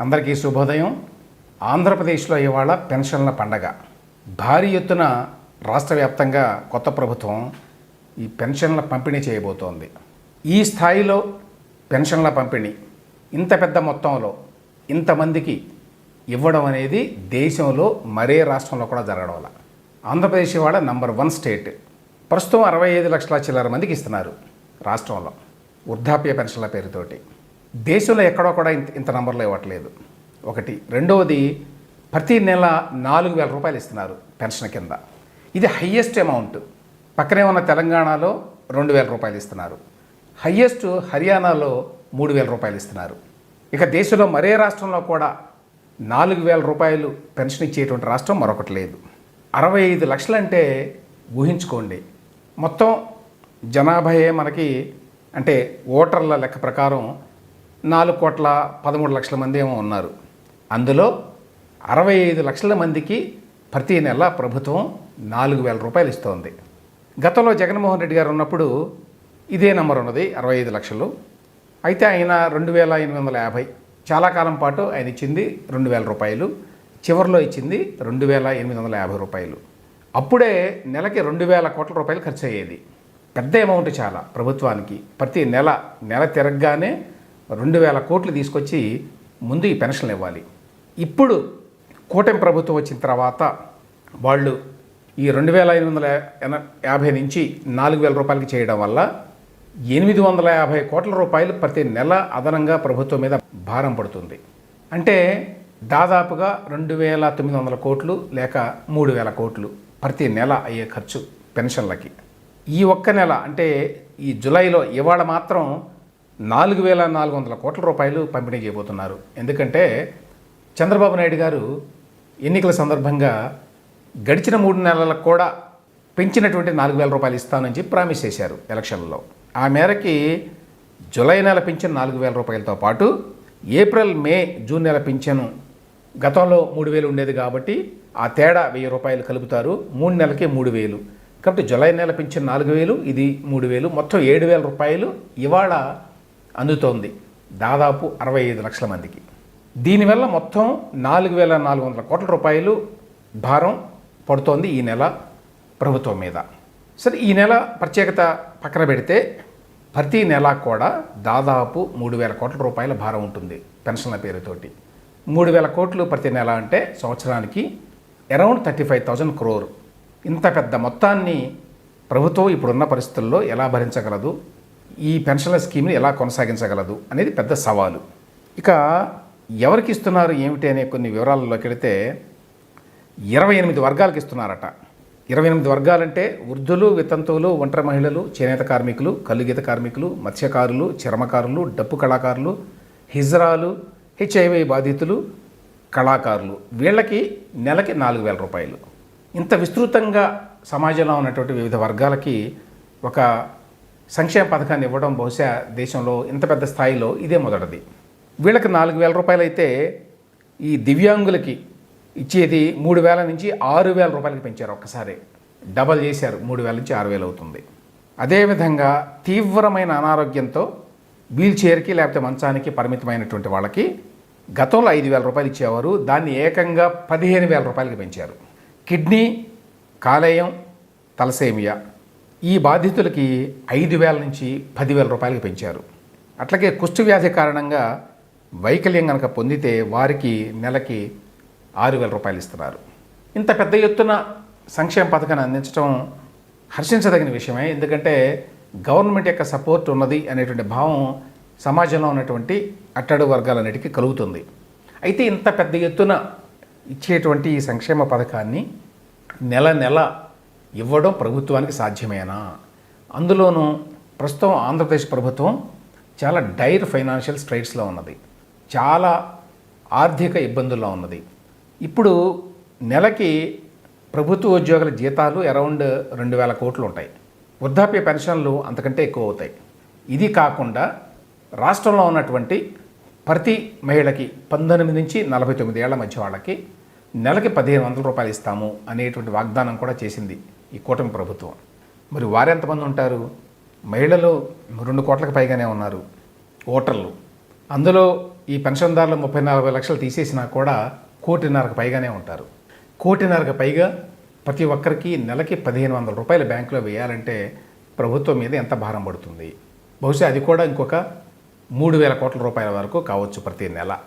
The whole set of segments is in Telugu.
అందరికీ శుభోదయం. ఆంధ్రప్రదేశ్లో ఇవాళ పెన్షన్ల పండగ. భారీ ఎత్తున రాష్ట్ర వ్యాప్తంగా కొత్త ప్రభుత్వం ఈ పెన్షన్ల పంపిణీ చేయబోతోంది. ఈ స్థాయిలో పెన్షన్ల పంపిణీ ఇంత పెద్ద మొత్తంలో ఇంతమందికి ఇవ్వడం అనేది దేశంలో మరే రాష్ట్రంలో కూడా జరగడం వల్ల. ఆంధ్రప్రదేశ్ ఇవాళ నంబర్ వన్ స్టేట్ ప్రస్తుతం అరవై ఐదు లక్షల చిల్లర మందికి ఇస్తున్నారు రాష్ట్రంలో వృద్ధాప్య పెన్షన్ల పేరుతోటి. దేశంలో ఎక్కడో కూడా ఇంత ఇంత నంబర్లో ఇవ్వట్లేదు. ఒకటి. రెండవది ప్రతి నెల నాలుగు వేల రూపాయలు ఇస్తున్నారు పెన్షన్ కింద. ఇది హయ్యెస్ట్ అమౌంట్. పక్కనే ఉన్న తెలంగాణలో రెండు వేల రూపాయలు ఇస్తున్నారు. హయ్యెస్ట్ హర్యానాలో మూడు వేల రూపాయలు ఇస్తున్నారు. ఇక దేశంలో మరే రాష్ట్రంలో కూడా నాలుగు వేల రూపాయలు పెన్షన్ ఇచ్చేటువంటి రాష్ట్రం మరొకటి లేదు. అరవై ఐదు లక్షలంటే ఊహించుకోండి. మొత్తం జనాభాయే మనకి అంటే ఓటర్ల లెక్క ప్రకారం నాలుగు కోట్ల పదమూడు లక్షల మంది ఏమో ఉన్నారు. అందులో అరవై ఐదు లక్షల మందికి ప్రతి నెల ప్రభుత్వం నాలుగు వేల రూపాయలు ఇస్తోంది. గతంలో జగన్మోహన్ రెడ్డి గారు ఉన్నప్పుడు ఇదే నెంబర్ ఉన్నది అరవై ఐదు లక్షలు. అయితే ఆయన రెండు వేల ఎనిమిది వందల యాభై. చాలా కాలం పాటు ఆయన ఇచ్చింది రెండు వేల రూపాయలు. చివరిలో ఇచ్చింది రెండు వేల ఎనిమిది వందల యాభై రూపాయలు. అప్పుడే నెలకి రెండు వేల కోట్ల రూపాయలు ఖర్చు అయ్యేది పెద్ద అమౌంట్ చాలా ప్రభుత్వానికి. ప్రతి నెల నెల తిరగగానే రెండు వేల కోట్లు తీసుకొచ్చి ముందు ఈ పెన్షన్లు ఇవ్వాలి. ఇప్పుడు కూటమి ప్రభుత్వం వచ్చిన తర్వాత వాళ్ళు ఈ రెండు వేల ఐదు వందల యాభై నుంచి నాలుగు వేల రూపాయలకి చేయడం వల్ల ఎనిమిది వందల యాభై కోట్ల రూపాయలు ప్రతి నెల అదనంగా ప్రభుత్వం మీద భారం పడుతుంది. అంటే దాదాపుగా రెండు వేల తొమ్మిది వందల కోట్లు లేక మూడు వేల కోట్లు ప్రతి నెల అయ్యే ఖర్చు పెన్షన్లకి. ఈ ఒక్క నెల అంటే ఈ జులైలో ఇవాళ మాత్రం నాలుగు వేల నాలుగు వందల కోట్ల రూపాయలు పంపిణీ చేయబోతున్నారు. ఎందుకంటే చంద్రబాబు నాయుడు గారు ఎన్నికల సందర్భంగా గడిచిన మూడు నెలలకు కూడా పెంచినటువంటి నాలుగు వేల రూపాయలు ఇస్తానని చెప్పి ప్రామిస్ చేశారు ఎలక్షన్లలో ఆ మేరకి జూలై నెల పింఛను నాలుగు వేల రూపాయలతో పాటు ఏప్రిల్ మే జూన్ నెల పింఛను గతంలో మూడు వేలు ఉండేది కాబట్టి ఆ తేడా వెయ్యి రూపాయలు కలుపుతారు. మూడు నెలకే మూడు వేలు. కాబట్టి జులై నెల పింఛన్ నాలుగు వేలు ఇది మూడు వేలు. మొత్తం ఏడు వేల రూపాయలు ఇవాళ అందుతోంది. దాదాపు అరవై ఐదు లక్షల మందికి. దీనివల్ల మొత్తం నాలుగు వేల నాలుగు వందల కోట్ల రూపాయలు భారం పడుతోంది ఈ నెల ప్రభుత్వం మీద. సరే ఈ నెల ప్రత్యేకత పక్కన పెడితే ప్రతి నెల కూడా దాదాపు మూడు వేల కోట్ల రూపాయల భారం ఉంటుంది పెన్షన్ల పేరుతోటి. మూడు వేల కోట్లు ప్రతి నెల అంటే సంవత్సరానికి around thirty five thousand crore. ఇంత పెద్ద మొత్తాన్ని ప్రభుత్వం ఇప్పుడున్న పరిస్థితుల్లో ఎలా భరించగలదు? ఈ పెన్షన్ల స్కీమ్ని ఎలా కొనసాగించగలదు అనేది పెద్ద సవాలు. ఇక ఎవరికి ఇస్తున్నారు ఏమిటి అనే కొన్ని వివరాల్లోకి వెళితే ఇరవై ఎనిమిది వర్గాలకు ఇస్తున్నారట. ఇరవై ఎనిమిది వర్గాలంటే వృద్ధులు వితంతువులు ఒంటరి మహిళలు చేనేత కార్మికులు కల్లుగీత కార్మికులు మత్స్యకారులు చర్మకారులు డప్పు కళాకారులు హిజ్రాలు హెచ్ఐవి బాధితులు కళాకారులు. వీళ్ళకి నెలకి నాలుగు వేల రూపాయలు. ఇంత విస్తృతంగా సమాజంలో ఉన్నటువంటి వివిధ వర్గాలకి ఒక సంక్షేమ పథకాన్ని ఇవ్వడం బహుశా దేశంలో ఇంత పెద్ద స్థాయిలో ఇదే మొదటిది. వీళ్ళకి నాలుగు వేల రూపాయలు అయితే ఈ దివ్యాంగులకి ఇచ్చేది మూడు వేల నుంచి ఆరు వేల రూపాయలకి పెంచారు ఒక్కసారి. డబల్ చేశారు మూడు వేల నుంచి ఆరు వేలు అవుతుంది. అదేవిధంగా తీవ్రమైన అనారోగ్యంతో వీల్ చైర్కి లేకపోతే మంచానికి పరిమితమైనటువంటి వాళ్ళకి గతంలో ఐదు వేల రూపాయలు ఇచ్చేవారు దాన్ని ఏకంగా పదిహేను వేల రూపాయలకి పెంచారు. కిడ్నీ కాలేయం తలసేమియా ఈ బాధితులకి ఐదు వేల నుంచి పదివేల రూపాయలకి పెంచారు. అట్లాగే కుష్టు వ్యాధి కారణంగా వైకల్యం కనుక పొందితే వారికి నెలకి ఆరు వేల రూపాయలు ఇస్తున్నారు. ఇంత పెద్ద ఎత్తున సంక్షేమ పథకాన్ని అందించడం హర్షించదగిన విషయమే. ఎందుకంటే గవర్నమెంట్ యొక్క సపోర్ట్ ఉన్నది అనేటువంటి భావం సమాజంలో ఉన్నటువంటి అట్టడు వర్గాలన్నిటికీ కలుగుతుంది. అయితే ఇంత పెద్ద ఎత్తున ఇచ్చేటువంటి ఈ సంక్షేమ పథకాన్ని నెల నెల ఇవ్వడం ప్రభుత్వానికి సాధ్యమేనా? అందులోనూ ప్రస్తుతం ఆంధ్రప్రదేశ్ ప్రభుత్వం చాలా డైర్ ఫైనాన్షియల్ స్ట్రైట్స్లో ఉన్నది. చాలా ఆర్థిక ఇబ్బందుల్లో ఉన్నది. ఇప్పుడు నెలకి ప్రభుత్వ ఉద్యోగుల జీతాలు అరౌండ్ రెండు వేల కోట్లు ఉంటాయి. వృద్ధాప్య పెన్షన్లు అంతకంటే ఎక్కువ అవుతాయి. ఇది కాకుండా రాష్ట్రంలో ఉన్నటువంటి ప్రతి మహిళకి పంతొమ్మిది నుంచి నలభై తొమ్మిది ఏళ్ళ మధ్య వాళ్ళకి నెలకి పదిహేను వందల రూపాయలు ఇస్తాము అనేటువంటి వాగ్దానం కూడా చేసింది. ఈ కూటమి ప్రభుత్వం. మరి వారెంతమంది ఉంటారు? మహిళలు రెండు కోట్లకు పైగానే ఉన్నారు. ఓటర్లు. అందులో ఈ పెన్షన్దారులు ముప్పై నలభై లక్షలు తీసేసినా కూడా కోటిన్నరకు పైగానే ఉంటారు. కోటిన్నరకు పైగా ప్రతి ఒక్కరికి నెలకి పదిహేను వందల రూపాయలు బ్యాంకులో వేయాలంటే ప్రభుత్వం మీద ఎంత భారం పడుతుంది? బహుశా అది కూడా ఇంకొక మూడు వేల కోట్ల రూపాయల వరకు కావచ్చు ప్రతి నెల.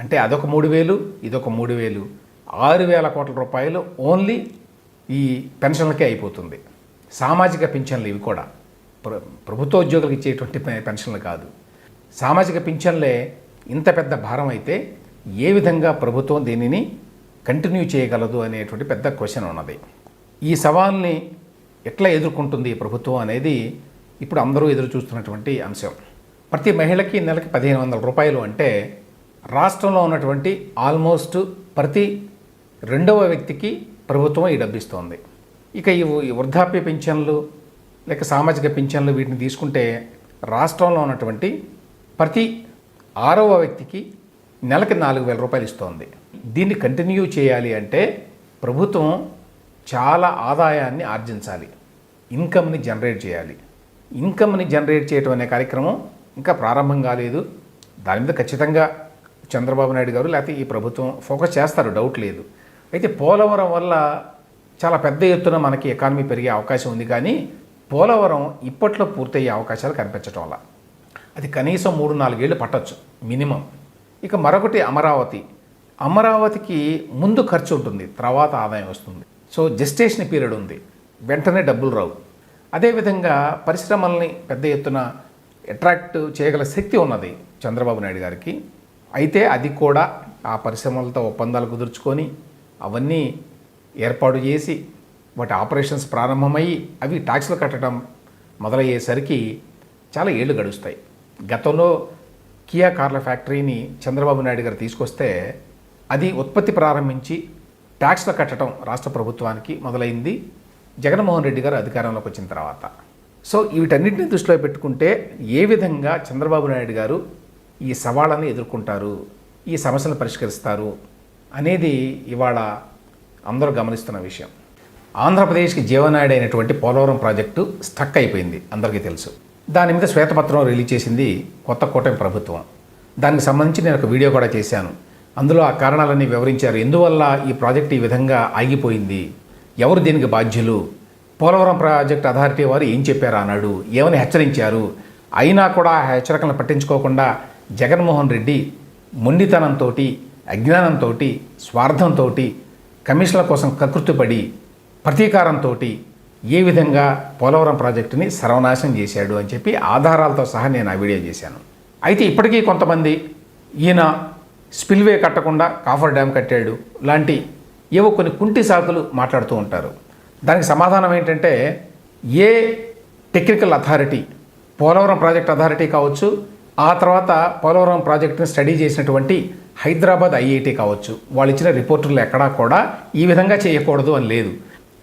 అంటే అదొక మూడు వేలు ఇదొక మూడు వేలు. ఆరు వేల కోట్ల రూపాయలు ఓన్లీ ఈ పెన్షన్లకే అయిపోతుంది. సామాజిక పింఛన్లు ఇవి కూడా. ప్ర ప్రభుత్వ ఉద్యోగులకు ఇచ్చేటువంటి పెన్షన్లు కాదు. సామాజిక పింఛన్లే ఇంత పెద్ద భారం అయితే ఏ విధంగా ప్రభుత్వం దీనిని కంటిన్యూ చేయగలదు అనేటువంటి పెద్ద క్వశ్చన్ ఉన్నది. ఈ సవాల్ని ఎట్లా ఎదుర్కొంటుంది ప్రభుత్వం అనేది ఇప్పుడు అందరూ ఎదురు చూస్తున్నటువంటి అంశం. ప్రతి మహిళకి నెలకి పదిహేను వందల రూపాయలు అంటే రాష్ట్రంలో ఉన్నటువంటి ఆల్మోస్ట్ ప్రతి రెండవ వ్యక్తికి ప్రభుత్వం ఈ డబ్బిస్తోంది. ఇక ఈ వృద్ధాప్య పింఛన్లు లేక సామాజిక పింఛన్లు వీటిని తీసుకుంటే రాష్ట్రంలో ఉన్నటువంటి ప్రతి ఆరవ వ్యక్తికి నెలకి నాలుగు వేల రూపాయలు ఇస్తోంది. దీన్ని కంటిన్యూ చేయాలి అంటే ప్రభుత్వం చాలా ఆదాయాన్ని ఆర్జించాలి. ఇన్కమ్ని జనరేట్ చేయాలి. ఇన్కమ్ని జనరేట్ చేయటం అనే కార్యక్రమం ఇంకా ప్రారంభం కాలేదు. దాని మీద ఖచ్చితంగా చంద్రబాబు నాయుడు గారు లేకపోతే ఈ ప్రభుత్వం ఫోకస్ చేస్తారు డౌట్ లేదు. అయితే పోలవరం వల్ల చాలా పెద్ద ఎత్తున మనకి ఎకానమీ పెరిగే అవకాశం ఉంది. కానీ పోలవరం ఇప్పట్లో పూర్తయ్యే అవకాశాలు కనిపించడం వల్ల అది కనీసం మూడు నాలుగేళ్ళు పట్టచ్చు మినిమం. ఇక మరొకటి అమరావతి. అమరావతికి ముందు ఖర్చు ఉంటుంది తర్వాత ఆదాయం వస్తుంది. సో జస్టేషన్ పీరియడ్ ఉంది వెంటనే డబ్బులు రావు. అదేవిధంగా పరిశ్రమల్ని పెద్ద ఎత్తున అట్రాక్ట్ చేయగల శక్తి ఉన్నది చంద్రబాబు నాయుడు గారికి. అయితే అది కూడా ఆ పరిశ్రమలతో ఒప్పందాలు కుదుర్చుకొని అవన్నీ ఏర్పాటు చేసి వాటి ఆపరేషన్స్ ప్రారంభమయ్యి అవి ట్యాక్స్లు కట్టడం మొదలయ్యేసరికి చాలా ఏళ్ళు గడుస్తాయి. గతంలో కియా కార్ల ఫ్యాక్టరీని చంద్రబాబు నాయుడు గారు తీసుకొస్తే అది ఉత్పత్తి ప్రారంభించి ట్యాక్స్లు కట్టడం రాష్ట్ర ప్రభుత్వానికి మొదలైంది. జగన్మోహన్ రెడ్డి గారు అధికారంలోకి వచ్చిన తర్వాత. సో వీటన్నిటిని దృష్టిలో పెట్టుకుంటే ఏ విధంగా చంద్రబాబు నాయుడు గారు ఈ సవాళ్ళని ఎదుర్కొంటారు? ఈ సమస్యలను పరిష్కరిస్తారు? అనేది ఇవాళ అందరూ గమనిస్తున్న విషయం. ఆంధ్రప్రదేశ్కి జీవనాయుడు అయినటువంటి పోలవరం ప్రాజెక్టు స్టక్ అయిపోయింది అందరికీ తెలుసు. దాని మీద శ్వేతపత్రం రిలీజ్ చేసింది కొత్త కూటమి ప్రభుత్వం. దానికి సంబంధించి నేను ఒక వీడియో కూడా చేశాను. అందులో ఆ కారణాలన్నీ వివరించారు. ఎందువల్ల ఈ ప్రాజెక్ట్ ఈ విధంగా ఆగిపోయింది? ఎవరు దీనికి బాధ్యులు? పోలవరం ప్రాజెక్ట్ అథారిటీ వారు ఏం చెప్పారు అన్నాడు? ఏమని హెచ్చరించారు? అయినా కూడా ఆ హెచ్చరికలను పట్టించుకోకుండా జగన్మోహన్ రెడ్డి మొండితనంతో అజ్ఞానంతో స్వార్థంతో కమిషన్ల కోసం కకృతిపడి ప్రతీకారంతో ఏ విధంగా పోలవరం ప్రాజెక్టుని సర్వనాశనం చేశాడు అని చెప్పి ఆధారాలతో సహా నేను ఆ వీడియో చేశాను. అయితే ఇప్పటికీ కొంతమంది ఈయన స్పిల్వే కట్టకుండా కాఫర్ డ్యామ్ కట్టాడు లాంటి ఏవో కొన్ని కుంటి సాకులు మాట్లాడుతూ ఉంటారు. దానికి సమాధానం ఏంటంటే ఏ technical authority Polavaram project authority కావచ్చు ఆ తర్వాత పోలవరం ప్రాజెక్టుని స్టడీ చేసినటువంటి హైదరాబాద్ ఐఐటి కావచ్చు. వాళ్ళు ఇచ్చిన రిపోర్టులు ఎక్కడా కూడా ఈ విధంగా చేయకూడదు అని లేదు.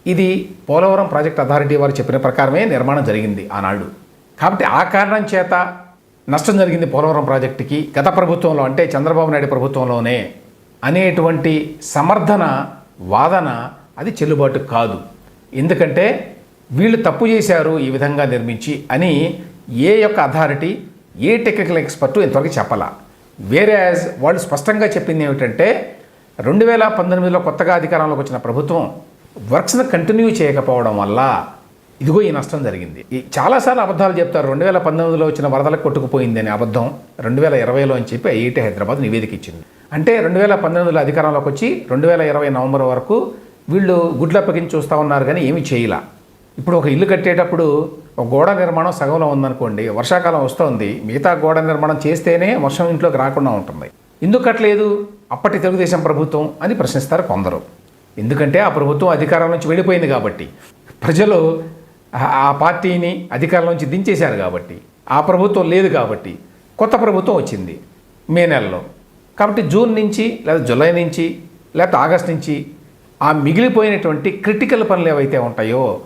ఇది పోలవరం ప్రాజెక్ట్ అథారిటీ వారు చెప్పిన ప్రకారమే నిర్మాణం జరిగింది ఆనాడు. కాబట్టి ఆ కారణం చేత నష్టం జరిగింది పోలవరం ప్రాజెక్టుకి. గత ప్రభుత్వంలో అంటే చంద్రబాబు నాయుడు ప్రభుత్వంలోనే అనేటువంటి సమర్థన వాదన అది చెల్లుబాటు కాదు. ఎందుకంటే వీళ్ళు తప్పు చేశారు ఈ విధంగా నిర్మించి అని ఏ యొక్క అథారిటీ ఏ టెక్నికల్ ఎక్స్పర్టు ఇంతవరకు చెప్పాల. వేరే వాళ్ళు స్పష్టంగా చెప్పింది ఏమిటంటే రెండు వేల పంతొమ్మిదిలో కొత్తగా అధికారంలోకి వచ్చిన ప్రభుత్వం వర్క్స్ను కంటిన్యూ చేయకపోవడం వల్ల ఇదిగో ఈ నష్టం జరిగింది. ఈ చాలాసార్లు అబద్ధాలు చెప్తారు రెండు వేల పంతొమ్మిదిలో వచ్చిన వరదలకు కొట్టుకుపోయింది అనే అబద్ధం రెండు వేల ఇరవైలో అని చెప్పి ఐఐటి హైదరాబాద్ నివేదిక ఇచ్చింది. అంటే రెండు వేల పంతొమ్మిదిలో అధికారంలోకి వచ్చి రెండు వేల ఇరవై నవంబర్ వరకు వీళ్ళు గుడ్లప్పగించి చూస్తూ ఉన్నారు కానీ ఏమీ చేయలా. ఇప్పుడు ఒక ఇల్లు కట్టేటప్పుడు ఒక గోడ నిర్మాణం సగంలో ఉందనుకోండి వర్షాకాలం వస్తుంది మిగతా గోడ నిర్మాణం చేస్తేనే వర్షం ఇంట్లోకి రాకుండా ఉంటుంది. ఎందుకు కట్టలేదు? అప్పటి తెలుగుదేశం ప్రభుత్వం అని ప్రశ్నిస్తారు కొందరు. ఎందుకంటే ఆ ప్రభుత్వం అధికారం నుంచి వెళ్ళిపోయింది కాబట్టి. ప్రజలు ఆ- పార్టీని అధికారం నుంచి దించేశారు కాబట్టి. ఆ ప్రభుత్వం లేదు కాబట్టి కొత్త ప్రభుత్వం వచ్చింది మే నెలలో. కాబట్టి జూన్ నుంచి లేదా జూలై నుంచి లేకపోతే ఆగస్ట్ నుంచి ఆ మిగిలిపోయినటువంటి క్రిటికల్ పనులు ఏవైతే ఉంటాయో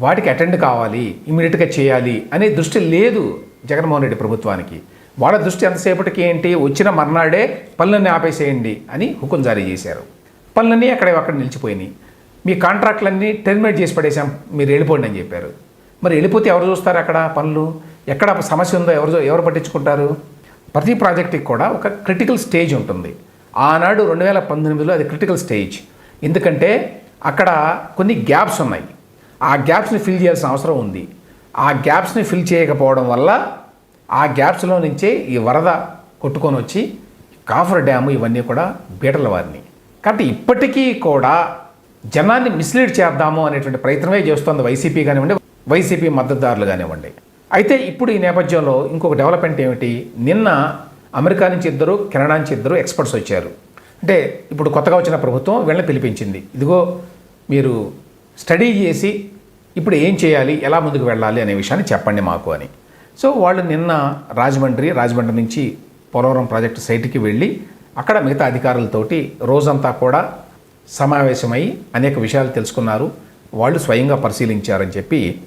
వాటికి అటెండ్ కావాలి ఇమీడియట్గా చేయాలి అనే దృష్టి లేదు జగన్మోహన్ రెడ్డి ప్రభుత్వానికి. వాళ్ళ దృష్టి ఎంతసేపటికి ఏంటి? వచ్చిన మర్నాడే పనులన్నీ ఆపేసేయండి అని హుకుం జారీ చేశారు. పనులన్నీ అక్కడ అక్కడ నిలిచిపోయినాయి. మీ కాంట్రాక్ట్లన్నీ టెర్మినేట్ చేసి పడేసాం మీరు వెళ్ళిపోండి అని చెప్పారు. మరి వెళ్ళిపోతే ఎవరు చూస్తారు అక్కడ పనులు? ఎక్కడ సమస్య ఉందో ఎవరు ఎవరు పట్టించుకుంటారు? ప్రతి ప్రాజెక్ట్కి కూడా ఒక క్రిటికల్ స్టేజ్ ఉంటుంది. ఆనాడు రెండు వేల పంతొమ్మిదిలో అది క్రిటికల్ స్టేజ్. ఎందుకంటే అక్కడ కొన్ని గ్యాప్స్ ఉన్నాయి. ఆ గ్యాప్స్ని ఫిల్ చేయాల్సిన అవసరం ఉంది. ఆ గ్యాప్స్ని ఫిల్ చేయకపోవడం వల్ల ఆ గ్యాప్స్లో నుంచే ఈ వరద కొట్టుకొని వచ్చి కాఫర్ డ్యాము ఇవన్నీ కూడా బీటల వారిని. కాబట్టి ఇప్పటికీ కూడా జనాన్ని మిస్లీడ్ చేద్దాము అనేటువంటి ప్రయత్నమే చేస్తోంది వైసీపీ కానివ్వండి వైసీపీ మద్దతుదారులు కానివ్వండి. అయితే ఇప్పుడు ఈ నేపథ్యంలో ఇంకొక డెవలప్మెంట్ ఏమిటి? నిన్న అమెరికా నుంచి ఇద్దరు కెనడా నుంచి ఇద్దరు ఎక్స్పర్ట్స్ వచ్చారు. అంటే ఇప్పుడు కొత్తగా వచ్చిన ప్రభుత్వం వీళ్ళని పిలిపించింది. ఇదిగో మీరు స్టడీ చేసి ఇప్పుడు ఏం చేయాలి? ఎలా ముందుకు వెళ్ళాలి అనే విషయాన్ని చెప్పండి మాకు అని. సో వాళ్ళు నిన్న రాజమండ్రి రాజమండ్రి నుంచి పోలవరం ప్రాజెక్టు సైట్కి వెళ్ళి అక్కడ మిగతా అధికారులతోటి రోజంతా కూడా సమావేశమై అనేక విషయాలు తెలుసుకున్నారు. వాళ్ళు స్వయంగా పరిశీలించారని చెప్పి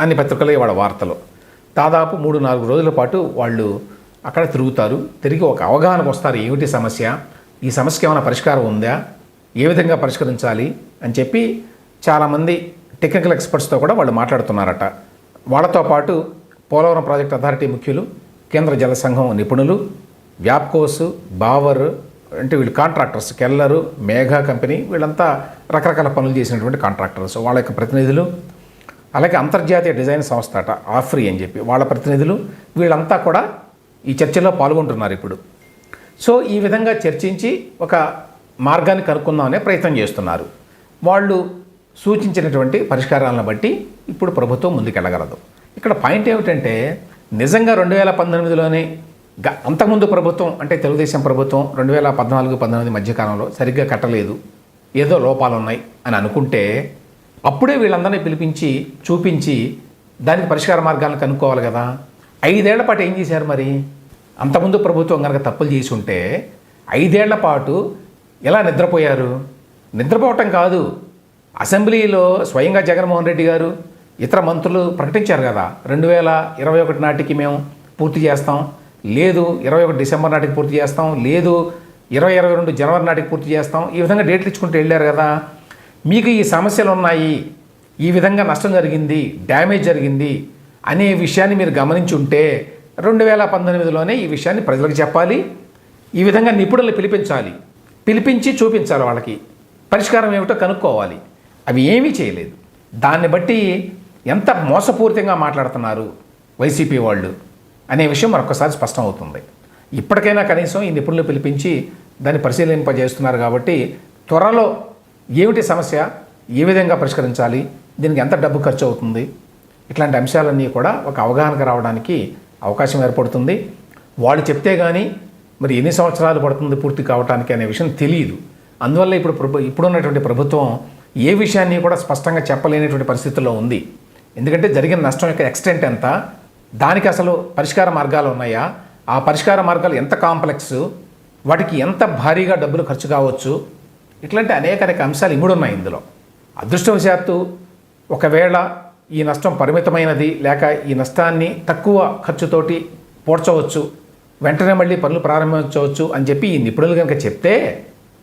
అన్ని పత్రికలే వాళ్ళ వార్తలు. దాదాపు మూడు నాలుగు రోజుల పాటు వాళ్ళు అక్కడ తిరుగుతారు. తిరిగి ఒక అవగాహనకు వస్తారు. ఏమిటి సమస్య? ఈ సమస్యకి ఏమైనా పరిష్కారం ఉందా? ఏ విధంగా పరిష్కరించాలి? అని చెప్పి చాలామంది టెక్నికల్ ఎక్స్పర్ట్స్తో కూడా వాళ్ళు మాట్లాడుతున్నారట. వాళ్ళతో పాటు పోలవరం ప్రాజెక్ట్ అథారిటీ ముఖ్యులు కేంద్ర జల సంఘం నిపుణులు వ్యాప్కోసు బావర్ అంటే వీళ్ళు కాంట్రాక్టర్స్ కెల్లరు మేఘా కంపెనీ వీళ్ళంతా రకరకాల పనులు చేసినటువంటి కాంట్రాక్టర్స్. వాళ్ళ యొక్క ప్రతినిధులు అలాగే అంతర్జాతీయ డిజైన్ సంస్థ అట ఆఫ్రీ అని చెప్పి వాళ్ళ ప్రతినిధులు వీళ్ళంతా కూడా ఈ చర్చలో పాల్గొంటున్నారు ఇప్పుడు. సో ఈ విధంగా చర్చించి ఒక మార్గాన్ని కనుక్కుందామనే ప్రయత్నం చేస్తున్నారు. వాళ్ళు సూచించినటువంటి పరిష్కారాలను బట్టి ఇప్పుడు ప్రభుత్వం ముందుకెళ్ళగలదు. ఇక్కడ పాయింట్ ఏమిటంటే నిజంగా రెండు వేల పంతొమ్మిదిలోనే గ అంతకుముందు ప్రభుత్వం అంటే తెలుగుదేశం ప్రభుత్వం రెండు వేల పద్నాలుగు పంతొమ్మిది మధ్యకాలంలో సరిగ్గా కట్టలేదు ఏదో లోపాలు ఉన్నాయి అని అనుకుంటే అప్పుడే వీళ్ళందరినీ పిలిపించి చూపించి దానికి పరిష్కార మార్గాలను కనుక్కోవాలి కదా. ఐదేళ్ళ పాటు ఏం చేశారు మరి? అంతకుముందు ప్రభుత్వం కనుక తప్పులు చేసి ఉంటే ఐదేళ్ళ పాటు ఎలా నిద్రపోయారు? నిద్రపోవటం కాదు అసెంబ్లీలో స్వయంగా జగన్మోహన్ రెడ్డి గారు ఇతర మంత్రులు ప్రకటించారు కదా. రెండు వేల ఇరవై ఒకటి నాటికి మేము పూర్తి చేస్తాం. లేదు ఇరవై ఒకటి డిసెంబర్ నాటికి పూర్తి చేస్తాం. లేదు ఇరవై ఇరవై రెండు జనవరి నాటికి పూర్తి చేస్తాం. ఈ విధంగా డేట్లు ఇచ్చుకుంటూ వెళ్ళారు కదా. మీకు ఈ సమస్యలు ఉన్నాయి. ఈ విధంగా నష్టం జరిగింది డ్యామేజ్ జరిగింది అనే విషయాన్ని మీరు గమనించి ఉంటే రెండు వేల పంతొమ్మిదిలోనే ఈ విషయాన్ని ప్రజలకు చెప్పాలి. ఈ విధంగా నిపుణులు పిలిపించాలి. పిలిపించి చూపించాలి వాళ్ళకి. పరిష్కారం ఏమిటో కనుక్కోవాలి. అవి ఏమీ చేయలేదు. దాన్ని బట్టి ఎంత మోసపూరితంగా మాట్లాడుతున్నారు వైసీపీ వాళ్ళు అనే విషయం మరొకసారి స్పష్టం అవుతుంది. ఇప్పటికైనా కనీసం ఈ నిపుణులు పిలిపించి దాన్ని పరిశీలింపజేస్తున్నారు కాబట్టి త్వరలో ఏమిటి సమస్య ఏ విధంగా పరిష్కరించాలి దీనికి ఎంత డబ్బు ఖర్చు అవుతుంది ఇట్లాంటి అంశాలన్నీ కూడా ఒక అవగాహనకు రావడానికి అవకాశం ఏర్పడుతుంది. వాళ్ళు చెప్తే కానీ మరి ఎన్ని సంవత్సరాలు పడుతుంది పూర్తి కావడానికి అనే విషయం తెలియదు అందువల్ల ఇప్పుడు ప్రభు ఇప్పుడున్నటువంటి ప్రభుత్వం ఏ విషయాన్ని కూడా స్పష్టంగా చెప్పలేనటువంటి పరిస్థితుల్లో ఉంది. ఎందుకంటే జరిగిన నష్టం యొక్క ఎక్స్టెంట్ ఎంత? దానికి అసలు పరిష్కార మార్గాలు ఉన్నాయా? ఆ పరిష్కార మార్గాలు ఎంత కాంప్లెక్స్ వాటికి ఎంత భారీగా డబ్బులు ఖర్చు కావచ్చు? ఇట్లాంటి అనేక అనేక అంశాలు ఇముడున్నాయి ఇందులో. అదృష్టవశాత్తు ఒకవేళ ఈ నష్టం పరిమితమైనది లేక ఈ నష్టాన్ని తక్కువ ఖర్చుతోటి పోడ్చవచ్చు వెంటనే మళ్ళీ పనులు ప్రారంభించవచ్చు అని చెప్పి ఈ నిపుణులు కనుక చెప్తే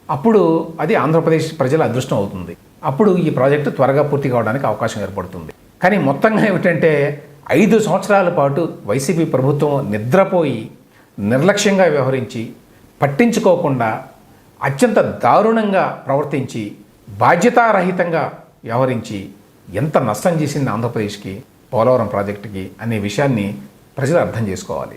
అప్పుడు అది ఆంధ్రప్రదేశ్ ప్రజల అదృష్టం అవుతుంది. అప్పుడు ఈ ప్రాజెక్టు త్వరగా పూర్తి కావడానికి అవకాశం ఏర్పడుతుంది. కానీ మొత్తంగా ఏమిటంటే ఐదు సంవత్సరాల పాటు వైసీపీ ప్రభుత్వం నిద్రపోయి నిర్లక్ష్యంగా వ్యవహరించి పట్టించుకోకుండా అత్యంత దారుణంగా ప్రవర్తించి బాధ్యతారహితంగా వ్యవహరించి ఎంత నష్టం చేసింది ఆంధ్రప్రదేశ్కి పోలవరం ప్రాజెక్టుకి అనే విషయాన్ని ప్రజలు అర్థం చేసుకోవాలి.